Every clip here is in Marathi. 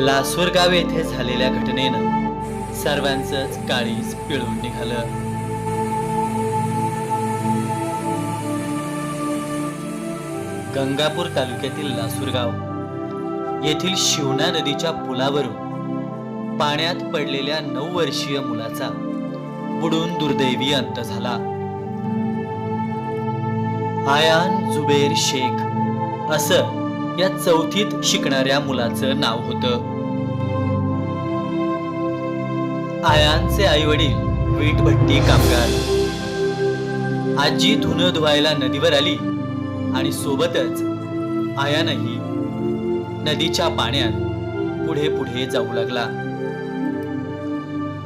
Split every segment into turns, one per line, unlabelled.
लासूरगाव येथे झालेल्या घटनेनं सर्वांचंच काळीज पिळून निघालं. गंगापूर तालुक्यातील लासूरगाव येथील शिवना नदीच्या पुलावरून पाण्यात पडलेल्या नऊ वर्षीय मुलाचा बुडून दुर्दैवी अंत झाला. आयान जुबेर शेख असं या चौथीत शिकणाऱ्या मुलाचं नाव होतं. आयांचे आई वडील वीटभट्टी कामगार. आजी धुणं धुवायला नदीवर आली आणि सोबतच आयानही नदीच्या पाण्यात पुढे पुढे जाऊ लागला.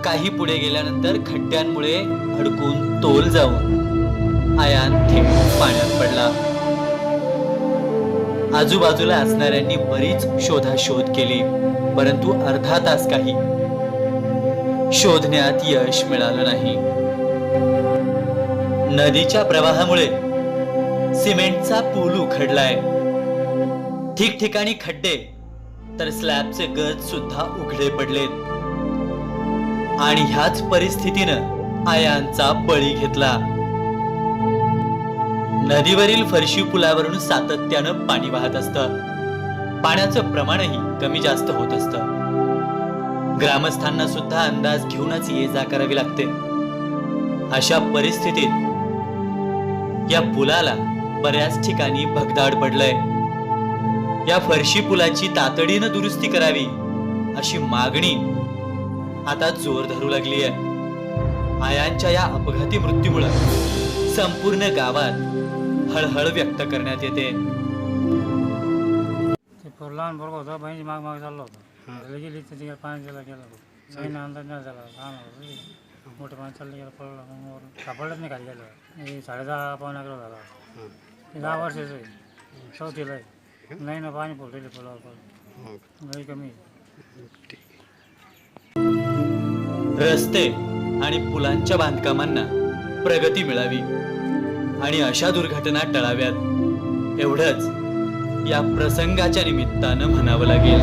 काही पुढे गेल्यानंतर खड्ड्यांमुळे अडकून तोल जाऊन आयान थेट पाण्यात पडला. आजूबाजूला असणाऱ्यांनी बरीच शोधाशोध केली परंतु अर्धा तास काही शोधण्यात यश मिळालं नाही. नदीच्या प्रवाहामुळे सिमेंटचा पूल उखडलाय. ठिकठिकाणी खड्डे तर स्लॅबचे गज सुद्धा उघडे पडलेत. आणि ह्याच परिस्थितीनं आयांचा बळी घेतला. नदीवरील फरशी पुलावरून सातत्यानं पाणी वाहत असतं. पाण्याचं प्रमाणही कमी जास्त होत असतं. ग्रामस्थांना सुद्धा अंदाज घेऊनच ये जा करावी लागते. अशा परिस्थितीत या पुलाला बऱ्याच ठिकाणी भगदाड पडलंय. या फरशी पुलाची तातडीनं दुरुस्ती करावी अशी मागणी आता जोर धरू लागली आहे आयांच्या या अपघाती मृत्यूमुळे संपूर्ण गावात हळहळ व्यक्त करण्यात येते.
ते पोर लहान पोरग होतं बहिणी माग माग चाललो होतो. त्याला गेली तिकडे पाणी गेला गेला. बहिणी अंदाज नाही झाला लहान होतं ते. मोठं पाणी चाललं गेलं पडलं मग वर सापडलंच नाही खाली गेलं हे साडेदहा पावणे अकरा झाला. ते दहा वर्षाचं आहे. चौथीला आहे. नाही ना पाणी फुटलेले पुलावर पण लई कमी आहे.
रस्ते आणि पुलांच्या बांधकामांना प्रगती मिळावी. आणि अशा दुर्घटना टळाव्यात. एवढंच. या प्रसंगाच्या निमित्तानं म्हणावं लागेल.